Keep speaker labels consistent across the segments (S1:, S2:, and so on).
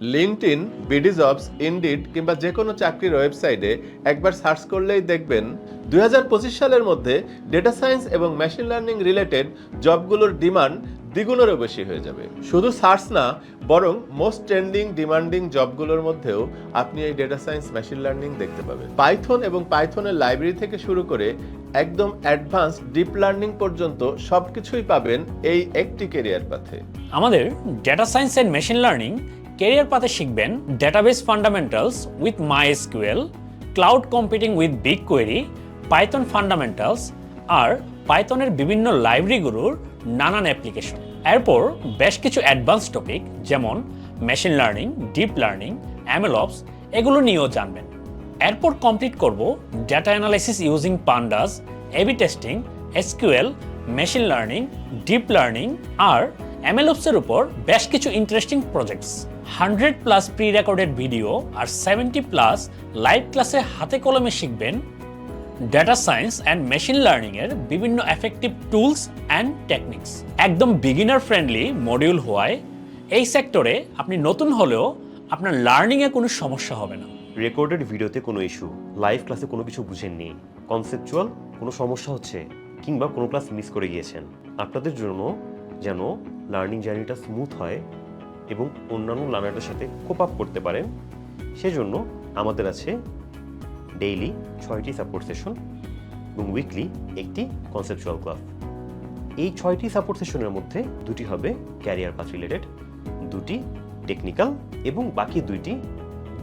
S1: LinkedIn BD jobs indeed কিংবা যে কোনো চাকরির ওয়েবসাইটে একবার সার্চ করলেই দেখবেন দু হাজার পঁচিশ সালের মধ্যে ডেটা সায়েন্স এবং মেশিন লার্নিং রিলেটেড জবগুলোর ডিমান্ড দ্বিগুণেরও বেশি হয়ে যাবে। শুধু সার্চ না, বরং মোস্ট ট্রেন্ডিং, ডিমান্ডিং জবগুলোর মধ্যেও আপনি এই ডেটা সায়েন্স, মেশিন লার্নিং দেখতে পাবেন। পাইথন এবং পাইথনের লাইব্রেরি থেকে শুরু করে একদম অ্যাডভান্স ডিপ লার্নিং পর্যন্ত সবকিছুই পাবেন এই একটি কেরিয়ার পাথে।
S2: আমাদের data science and machine learning career পাতে শিখবেন database fundamentals with MySQL cloud computing with BigQuery Python fundamentals আর পাইথনের বিভিন্ন লাইব্রেরিগুলোর নানান অ্যাপ্লিকেশন এরপর বেশ কিছু অ্যাডভান্স টপিক যেমন machine learning deep learning MLOps এগুলো নিয়েও জানবেন। এরপর কমপ্লিট করব data analysis using pandas AB testing SQL machine learning deep learning আর এমএলওপসের উপর বেশ কিছু interesting projects hundred plus prerecorded video আর সেভেন্টি প্লাস লাইভ ক্লাসে হাতে কলমে শিখবেন ডেটা সায়েন্স অ্যান্ড মেশিন লার্নিংয়ের বিভিন্ন এফেক্টিভ টুলস অ্যান্ড টেকনিক্স একদম বিগিনার ফ্রেন্ডলি মডিউল হওয়ায় এই সেক্টরে আপনি নতুন হলেও আপনার লার্নিংয়ে কোনো সমস্যা হবে না।
S3: রেকর্ডেড ভিডিওতে কোনো ইস্যু লাইভ ক্লাসে কোনো কিছু বুঝেননি কনসেপচুয়াল কোনো সমস্যা হচ্ছে, কিংবা কোনো ক্লাস মিস করে গিয়েছেন। আপনাদের জন্য যেন লার্নিং জার্নিটা স্মুথ হয় এবং অন্যান্য লার্নারদের সাথে কোপ আপ করতে পারেন। সেজন্য আমাদের আছে ডেইলি ছয়টি সাপোর্ট সেশন এবং উইকলি একটি কনসেপচুয়াল ক্লাস এই ছয়টি সাপোর্ট সেশনের মধ্যে দুটি হবে ক্যারিয়ার পাথ রিলেটেড দুটি টেকনিক্যাল এবং বাকি দুইটি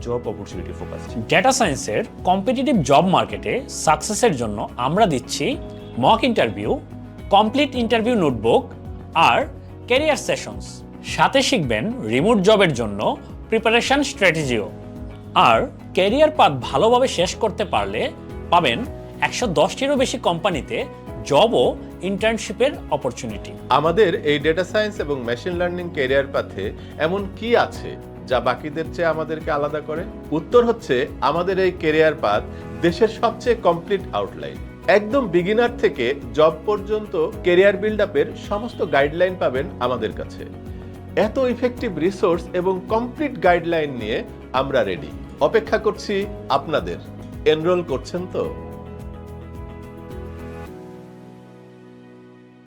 S3: জব অপরচুনিটি ফোকাস
S2: ডেটা সায়েন্সের কম্পিটিটিভ জব মার্কেটে সাকসেসের জন্য আমরা দিচ্ছি mock interview complete interview notebook আর ক্যারিয়ার সেশনস সাথে শিখবেন রিমোট জবের জন্য প্রিপারেশন স্ট্র্যাটেজিও আর ক্যারিয়ার পাথ ভালোভাবে শেষ করতে পারলে পাবেন একশো দশটিরও বেশি কোম্পানিতে জব ও ইন্টার্নশিপের অপরচুনিটি
S1: আমাদের এই ডেটা সায়েন্স এবং মেশিন লার্নিং কেরিয়ার পাথে এমন কি আছে যা বাকিদের চেয়ে আমাদেরকে আলাদা করে? উত্তর হচ্ছে আমাদের এই কেরিয়ার পাথ দেশের সবচেয়ে কমপ্লিট আউটলাইন একদম বিগিনার থেকে জব পর্যন্ত কেরিয়ার বিল্ড আপের সমস্ত গাইডলাইন পাবেন আমাদের কাছে। এত ইফেক্টিভ রিসোর্স এবং কমপ্লিট গাইডলাইন নিয়ে আমরা রেডি অপেক্ষা করছি আপনাদের। এনরোল করছেন তো?